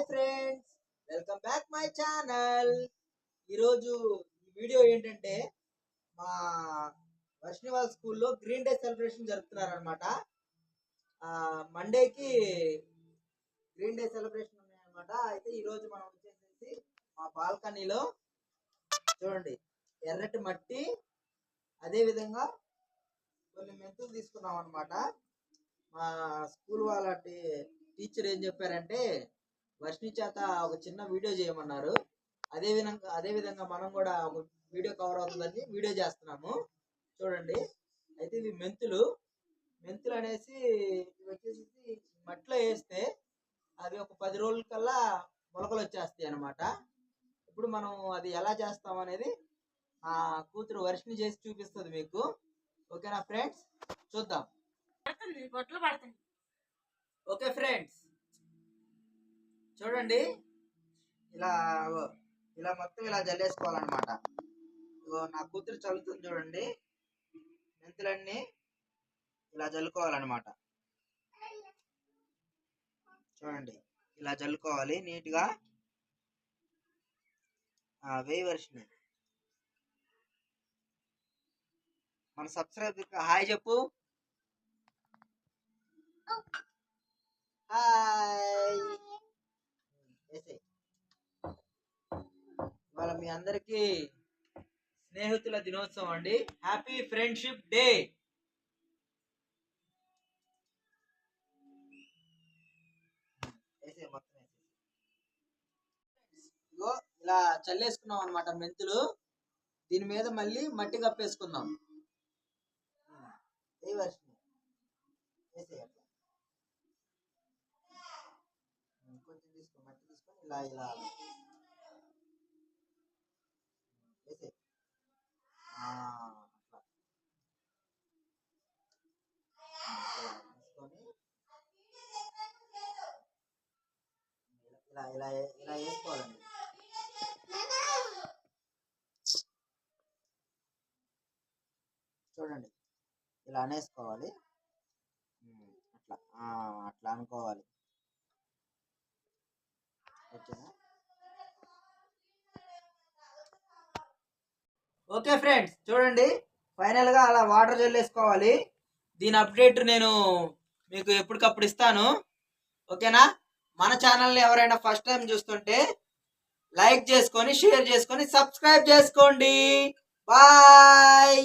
Hi friends. Welcome back my channel. ఈరోజు ఈ video ఏంటంటే మా వర్షనివాల్ స్కూల్లో గ్రీన్ డే సెలబ్రేషన్ జరుపుతున్నారనమాట మండేకి గ్రీన్ డే సెలబ్రేషన్ ఉన్నాయన్నమాట. అయితే ఈరోజు మనం వచ్చేసేసి మా బాల్కనీలో చూడండి ఎర్రటి మట్టి అదే విధంగా కొన్ని మెంతులు తీసుకున్నాం అనమాట మా స్కూల్ వాళ్ళ టీచర్ ఏం చెప్పారంటే వర్షిని చేత ఒక చిన్న వీడియో చేయమన్నారు. అదే విధంగా అదే విధంగా మనం కూడా ఒక వీడియో కవర్ అవుతుందని వీడియో చేస్తున్నాము. చూడండి. అయితే ఇవి మెంతులు. మెంతులు అనేసి వచ్చేసి మట్టిలో వేస్తే అవి ఒక పది రోజుల కల్లా మొలకలు వచ్చేస్తాయి అన్నమాట. ఇప్పుడు మనం అది ఎలా చేస్తాం అనేది ఆ కూతురు వర్షిని చేసి చూపిస్తుంది మీకు. ఓకేనా ఫ్రెండ్స్? చూద్దాం. Okay friends. చూడండి. ఇలా ఇలా మొత్తం ఇలా జల్లేసుకోవాలన్నమాట. ఇగో నా కూతురు చల్లుతుంది చూడండి. మెంతులన్నీ ఇలా జల్లుకోవాలన్నమాట. చూడండి. ఇలా జల్లుకోవాలి నీట్గా. ఆ, వేయి మన సబ్స్క్రైబ్ హాయ్ చెప్పు. మీ అందరికి స్నేహితుల దినోత్సవం అండి. హ్యాపీ ఫ్రెండ్షిప్ డే ఇగో ఇలా చల్లేసుకున్నాం అనమాట మెంతులు. దీని మీద మళ్ళీ మట్టి కప్పేసుకుందాం. ఏ వర్షం? కొంచెం తీసుకో మట్టి తీసుకొని ఇలా ఇలా వేసేయ్. ఆ, అట్లా. ఇలా తీసుకొని ఇలా ఇలా ఇలా వేసుకోవాలండి చూడండి. ఇలా అనేసుకోవాలి. అట్లా అట్లా అనుకోవాలి. ఓకేనా? ఓకే ఫ్రెండ్స్ చూడండి. ఫైనల్గా అలా వాటర్ జల్లేసుకోవాలి దీని అప్డేట్ నేను మీకు ఎప్పటికప్పుడు ఇస్తాను. ఓకేనా? మన ఛానల్ని ఎవరైనా ఫస్ట్ టైం చూస్తుంటే లైక్ చేసుకొని షేర్ చేసుకొని సబ్స్క్రైబ్ చేసుకోండి. బాయ్